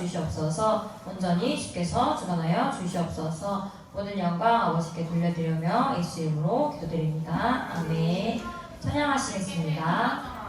주시옵소서 온전히 주께서 주관하여 주시옵소서 모든 영광 아버지께 돌려드리며 예수 이름으로 기도드립니다. 아멘 찬양하시겠습니다.